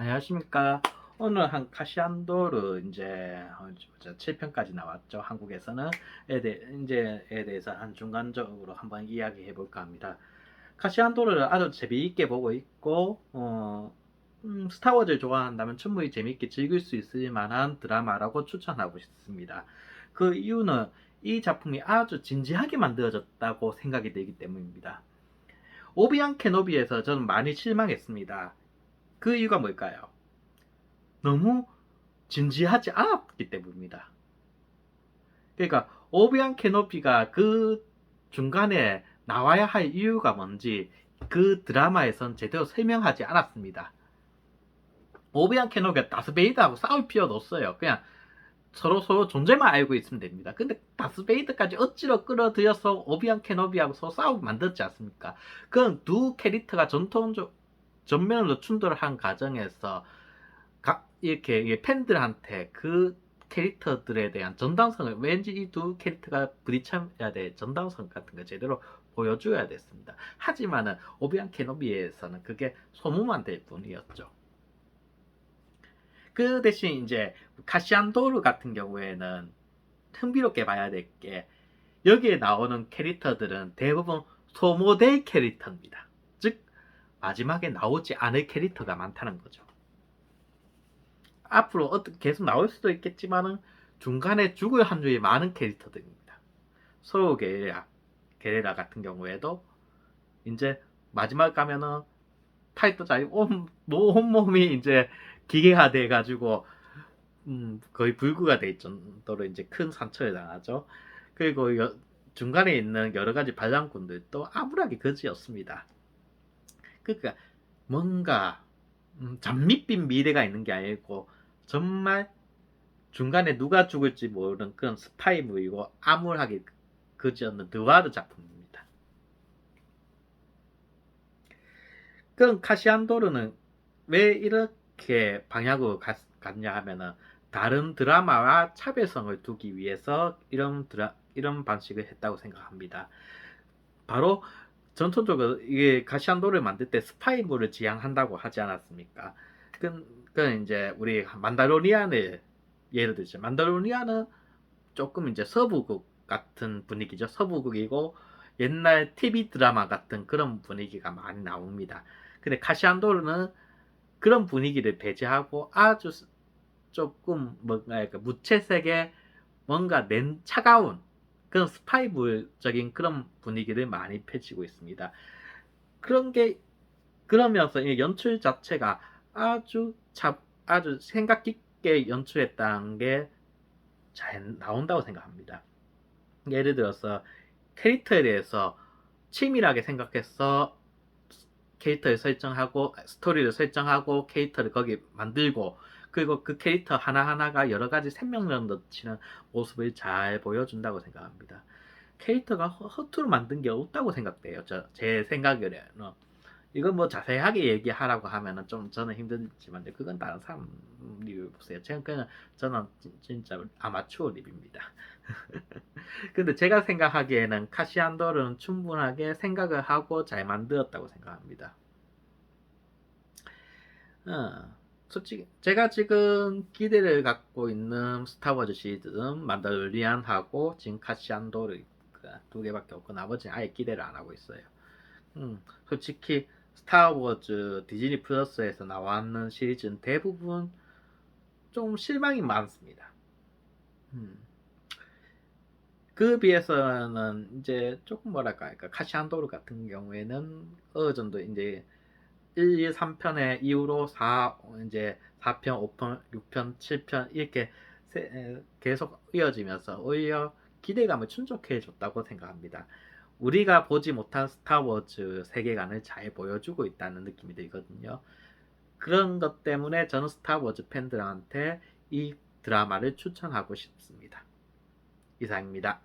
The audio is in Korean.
안녕하십니까. 오늘 한 카시안도르 이제 7편까지 나왔죠. 한국에서는 에 대, 이제에 대해서 한 중간적으로 한번 이야기해 볼까 합니다. 카시안도르를 아주 재미있게 보고 있고 어, 음, 스타워즈를 좋아한다면 충분히 재미있게 즐길 수 있을 만한 드라마라고 추천하고 싶습니다. 그 이유는 이 작품이 아주 진지하게 만들어졌다고 생각이 되기 때문입니다. 오비안 케노비에서 저는 많이 실망했습니다. 그 이유가 뭘까요? 너무 진지하지 않았기 때문입니다. 그러니까 오비안 케노비가 그 중간에 나와야 할 이유가 뭔지 그 드라마에선 제대로 설명하지 않았습니다. 오비안 케노비가 다스베이드하고 싸울 필요도 없어요. 그냥 서로 서로 존재만 알고 있으면 됩니다. 근데 다스베이드까지 억지로 끌어들여서 오비안 케노비하고 서로 싸우고 만들지 않습니까? 그건 두 캐릭터가 전통적 전면으로 충돌한 과정에서 가- 이렇게 이 팬들한테 그 캐릭터들에 대한 전당성을 왠지 이 두 캐릭터가 부딪혀야 될 전당성 같은 거 제대로 보여줘야 됐습니다. 하지만은 오비안 케노비에서는 그게 소문만 될 뿐이었죠. 그 대신 이제 카시안도르 같은 경우에는 흥미롭게 봐야 될 게 여기에 나오는 캐릭터들은 대부분 소모델 캐릭터입니다. 즉 마지막에 나오지 않을 캐릭터가 많다는 거죠. 앞으로 계속 나올 수도 있겠지만은 중간에 죽을 한 줄이 많은 캐릭터들입니다. 소우 게레라, 게레라 같은 경우에도 이제 마지막 가면은 타이틀 자리 온, 온몸이 이제 기계화 돼가지고 음, 거의 불구가 될 정도로 이제 큰 상처를 당하죠. 그리고 여- 중간에 있는 여러 가지 반란꾼들도 아무하게 거지였습니다. 그러니까 뭔가 음, 잠밋빛 미래가 있는 게 아니고 정말 중간에 누가 죽을지 모르는 그런 스파이물이고 암울하게 그지없는 드와르 작품입니다. 그럼 카시안도르는 왜 이렇게 방향으로 갔, 갔냐 하면은 다른 드라마와 차별성을 두기 위해서 이런 드라, 이런 방식을 했다고 생각합니다. 바로 전통적으로 이게 가시안도를 만들 때 스파이물을 지향한다고 하지 않았습니까? 그, 그 이제 우리 만다로니안을 예를 들죠. 만다로니안은 조금 이제 서부국 같은 분위기죠. 서부국이고 옛날 TV 드라마 같은 그런 분위기가 많이 나옵니다. 근데 카시안도르는 그런 분위기를 배제하고 아주 스- 조금 뭔가 그 무채색의 뭔가 냉 차가운 그런 스파이물적인 그런 분위기를 많이 펼치고 있습니다. 그런 게 그러면서 이 연출 자체가 아주 참 아주 생각 깊게 연출했다는 게 잘 나온다고 생각합니다. 예를 들어서 캐릭터에 대해서 치밀하게 생각해서 캐릭터를 설정하고 스토리를 설정하고 캐릭터를 거기 만들고 그리고 그 캐릭터 하나하나가 여러 가지 생명력 넘치는 모습을 잘 보여준다고 생각합니다. 캐릭터가 허- 허투루 만든 게 없다고 생각돼요. 저, 제 생각에는. 이건 뭐 자세하게 얘기하라고 하면은 좀 저는 힘들지만 그건 다른 사람 리뷰 보세요. 제가 그냥 저는 진- 진짜 아마추어 리뷰입니다. 근데 제가 생각하기에는 카시안도르는 충분하게 생각을 하고 잘 만들었다고 생각합니다. 어, 솔직히 제가 지금 기대를 갖고 있는 스타워즈 시리즈는 만달리안하고 지금 카시안도르 그두 개밖에 없고 나머지는 아예 기대를 안 하고 있어요. 음, 솔직히 스타워즈 디즈니 플러스에서 나왔는 시리즈는 대부분 좀 실망이 많습니다. 음. 그 비해서는 이제 조금 뭐랄까 그러니까 카시안도르 같은 경우에는 어느 정도 이제 1, 2, 3편의 이후로 4 이제 4편, 5편, 6편, 7편 이렇게 계속 이어지면서 오히려 기대감을 충족해 줬다고 생각합니다. 우리가 보지 못한 스타워즈 세계관을 잘 보여주고 있다는 느낌이 들거든요. 그런 것 때문에 저는 스타워즈 팬들한테 이 드라마를 추천하고 싶습니다. 이상입니다.